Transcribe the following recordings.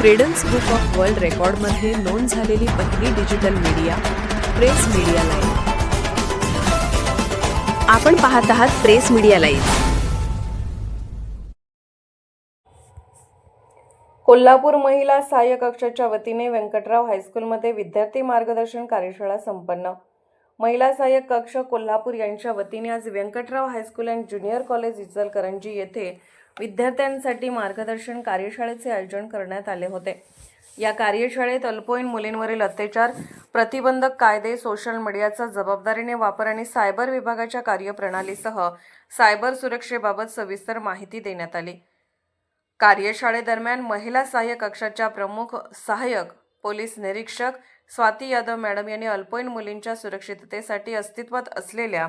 Credence book of world रेकॉर्डमध्ये नोंद झालेली पहिली digital media press media live आपण पाहत आहात प्रेस मीडिया लाईव्ह कोल्हापूर महिला सहाय्य कक्षाच्या वतीने व्यंकटराव हायस्कूलमध्ये विद्यार्थी मार्गदर्शन कार्यशाळा संपन्न. महिला सहाय्यक कक्ष कोल्हापूर यांच्या वतीने आज Venkatrao high school and junior college Ichalkaranji येथे विद्यार्थ्यांसाठी मार्गदर्शन कार्यशाळेचे आयोजन करण्यात आले होते. या कार्यशाळेत अल्पवयीन मुलींवरील अत्याचार प्रतिबंधक कायदे सोशल मीडियाचा जबाबदारीने वापर आणि सायबर विभागाच्या कार्यप्रणालीसह सायबर सुरक्षेबाबत सविस्तर माहिती देण्यात आली. कार्यशाळेदरम्यान महिला सहाय्य कक्षाच्या प्रमुख सहाय्यक पोलीस निरीक्षक स्वाती यादव मॅडम यांनी अल्पवयीन मुलींच्या सुरक्षिततेसाठी अस्तित्वात असलेल्या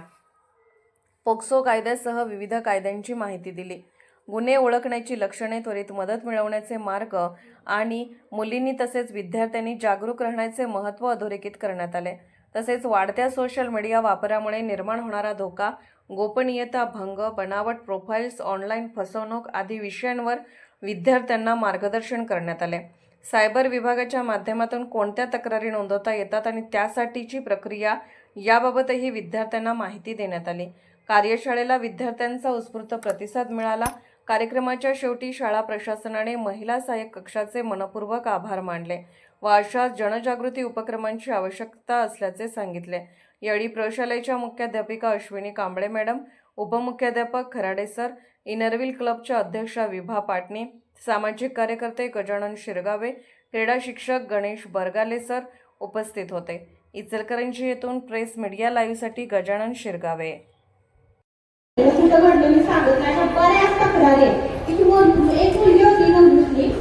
पोक्सो कायद्यासह विविध कायद्यांची माहिती दिली. गुन्हे ओळखण्याची लक्षणे त्वरित मदत मिळवण्याचे मार्ग आणि मुलींनी तसेच विद्यार्थ्यांनी जागरूक राहण्याचे महत्त्व अधोरेखित करण्यात आले. तसेच वाढत्या सोशल मीडिया वापरामुळे निर्माण होणारा धोका गोपनीयता भंग बनावट प्रोफाईल्स ऑनलाईन फसवणूक आदी विषयांवर विद्यार्थ्यांना मार्गदर्शन करण्यात आले. सायबर विभागाच्या माध्यमातून कोणत्या तक्रारी नोंदवता येतात आणि त्यासाठीची प्रक्रिया याबाबतही विद्यार्थ्यांना माहिती देण्यात आली. कार्यशाळेला विद्यार्थ्यांचा उत्स्फूर्त प्रतिसाद मिळाला. कार्यक्रमाच्या शेवटी शाळा प्रशासनाने महिला सहाय्यक कक्षाचे मनपूर्वक आभार मानले. व अशा जनजागृती उपक्रमांची आवश्यकता असल्याचे सांगितले. यावेळी प्रशालेच्या मुख्याध्यापिका अश्विनी कांबळे मॅडम उपमुख्याध्यापक खराडे सर इनरविल क्लबच्या अध्यक्षा विभा पाटणी सामाजिक कार्यकर्ते गजानन शिरगावे क्रीडा शिक्षक गणेश बरगाले सर उपस्थित होते. इचलकरंजी येथून प्रेस मीडिया लाईव्हसाठी गजानन शिरगावे. कुठं घडलं मी सांगत नाही. पण बऱ्याच तक्रारी आहेत. की ती एक मुलगी होती ना मुस्लिम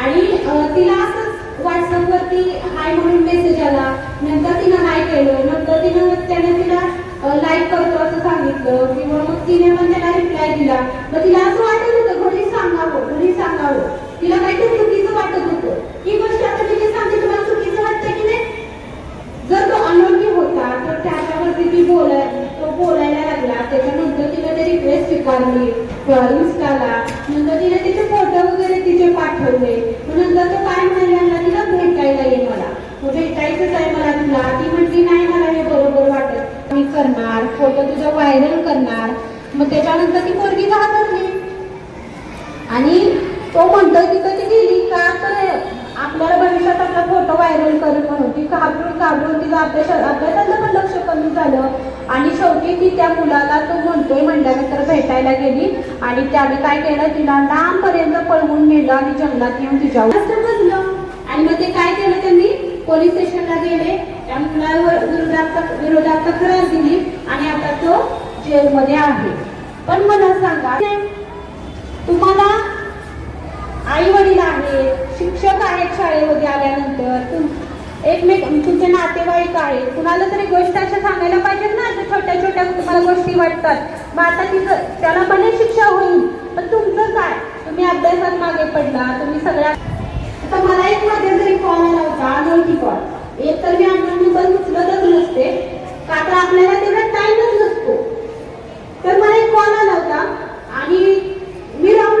आणि अं, तिला असंच व्हॉट्सअपवरती हाय म्हणून मेसेज आला. नंतर तिनं नाही केलं. नंतर तिनं त्याने तिला लाईक करतो असं सांगितलं. किंवा मग तिने पण त्याला रिप्लाय दिला. मग तिला असं वाटत होतं घरी सांगावं घरी सांगावं. तिला काहीतरी चुकीचं वाटत होतं ही गोष्ट आता तिने सांगते तुम्हाला चुकीचं वाटतं की नाही जर तो अनोळखी होता तर त्याच्यावरती ती बोलाय तो बोलायला लागला त्याच्यानंतर तिने ते रिक्वेस्ट इन्स्टाला नंतर तिने तिचे फोटो वगैरे तिचे पाठवले. नंतर तो काय म्हणायला तिला भेटायला ये मला. मग भेटायचंच आहे मला तुला. ती म्हटली नाही मला हे बरोबर वाटत. मी करणार. फोटो तुझा व्हायरल करणार. मग त्याच्यानंतर ती पोरगी घाबरली. आणि तो म्हणतोय तिथं ती गेली का? तर फोटो करत म्हणून. ती घाबरून घाबरून तिला अभ्यास अभ्यासाचं पण लक्ष कमी झालं. आणि शेवटी ती त्या मुलाला तो म्हणतोय म्हणल्यानंतर भेटायला गेली. आणि त्याने काय केलं? तिला लांबपर्यंत पळवून नेलं आणि जंगलात येऊन तिच्यावर आणि मग ते काय केलं त्यांनी? पोलीस स्टेशनला गेले. त्या मुलावर विरोधात विरोधात तक्रार दिली. आणि आता तो जेलमध्ये आहे. पण मला सांगा तुम्हाला आई वडील आहेत. शिक्षक आहेत शाळेमध्ये आल्यानंतर. तुम एकमेक तुमचे नातेवाईक आहेत. कुणाला तरी गोष्ट अशा सांगायला पाहिजेत ना अशा छोट्या छोट्या तुम्हाला गोष्टी वाटतात. मग आता तिचं त्याला पण शिक्षा होईल. पण तुमचं काय? तुम्ही अभ्यासात मागे पडला तुम्ही सगळ्या आता मला एक मध्यंतरी कॉल आला होता अनोळखी कॉल एक तर मी अनोळखी नंबर उचलतच नसते. का तर आपल्याला तेवढा टाईमच नसतो तर मला एक कॉल आला होता आणि मी राहून